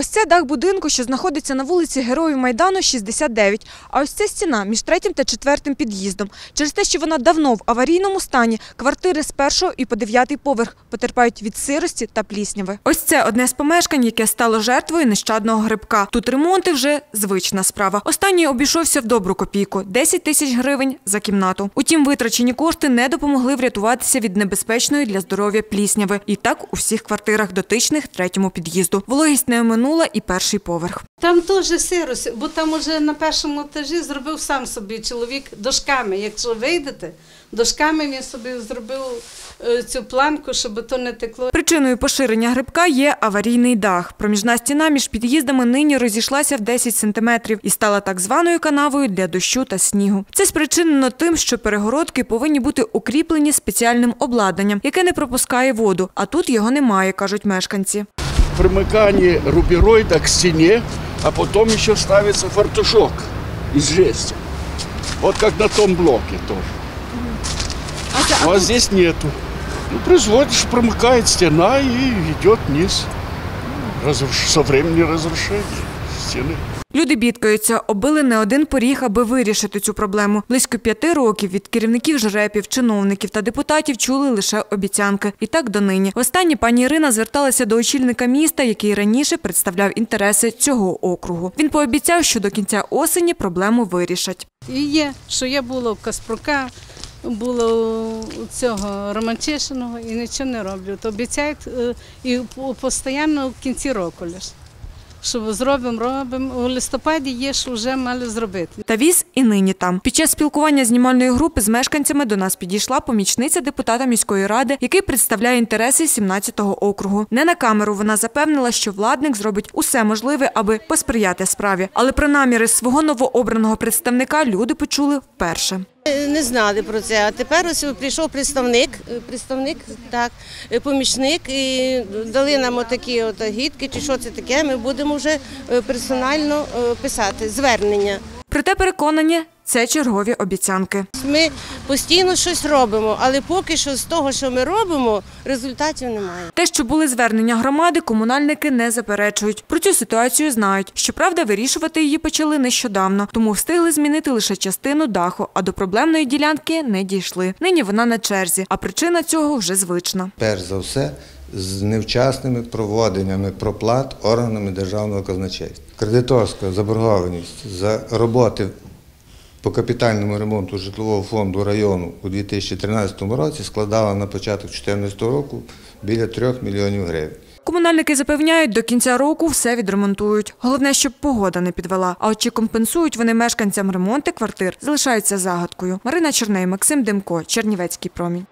Ось це дах будинку, що знаходиться на вулиці Героїв Майдану, 69. А ось це стіна між третім та четвертим під'їздом. Через те, що вона давно в аварійному стані, квартири з першого і по дев'ятий поверх потерпають від сирості та плісняви. Ось це одне з помешкань, яке стало жертвою нещадного грибка. Тут ремонти вже звична справа. Останній обійшовся в добру копійку – 10 тисяч гривень за кімнату. Утім, витрачені кошти не допомогли врятуватися від небезпечної для здоров'я плісняви. І так у всіх квартирах дотичних третьому під'їзду. Вологість не оминула і перший поверх. Там теж сирость, бо там уже на першому етажі зробив сам собі чоловік дошками. Якщо вийдете, дошками він собі зробив е, цю планку, щоб то не текло. Причиною поширення грибка є аварійний дах. Проміжна стіна між під'їздами нині розійшлася в 10 сантиметрів і стала так званою канавою для дощу та снігу. Це спричинено тим, що перегородки повинні бути укріплені спеціальним обладнанням, яке не пропускає воду. А тут його немає, кажуть мешканці. Примыкание рубероида к стене, а потом еще ставится фартушок из жести. Вот как на том блоке тоже. Ну, а здесь нету. Ну, производишь, промыкает стена и идет вниз. Разруш- Со времени разрушения стены. Люди бідкаються, оббили не один поріг, аби вирішити цю проблему. Близько п'яти років від керівників жрепів, чиновників та депутатів чули лише обіцянки. І так донині. Востаннє пані Ірина зверталася до очільника міста, який раніше представляв інтереси цього округу. Він пообіцяв, що до кінця осені проблему вирішать. І є, що я була у Каспрука, була у цього Романчишиного і нічого не роблю. То обіцяють е, і по- постійно в кінці року лише. Що зробимо, робимо. У листопаді є, що вже мали зробити. Та віз і нині там. Під час спілкування знімальної групи з мешканцями до нас підійшла помічниця депутата міської ради, який представляє інтереси 17-го округу. Не на камеру вона запевнила, що владник зробить усе можливе, аби посприяти справі. Але про наміри свого новообраного представника люди почули вперше. Не знали про це. А тепер ось прийшов представник, е, представник, так, е, помічник, і дали нам отакі от гідки, чи що це таке. Ми будемо вже е, персонально е, писати звернення. Проте переконані, це чергові обіцянки. Ми постійно щось робимо, але поки що з того, що ми робимо, результатів немає. Те, що були звернення громади, комунальники не заперечують. Про цю ситуацію знають. Щоправда, вирішувати її почали нещодавно, тому встигли змінити лише частину даху, а до проблемної ділянки не дійшли. Нині вона на черзі, а причина цього вже звична. перш за все з невчасними проводеннями проплат органами державного казначейства. Кредиторська заборгованість за роботи по капітальному ремонту житлового фонду району у 2013 році складала на початок 2014 року біля 3 мільйонів гривень. Комунальники запевняють, до кінця року все відремонтують. Головне, щоб погода не підвела. А от чи компенсують вони мешканцям ремонти квартир, залишається загадкою. Марина Черней, Максим Демко, Чернівецький промінь.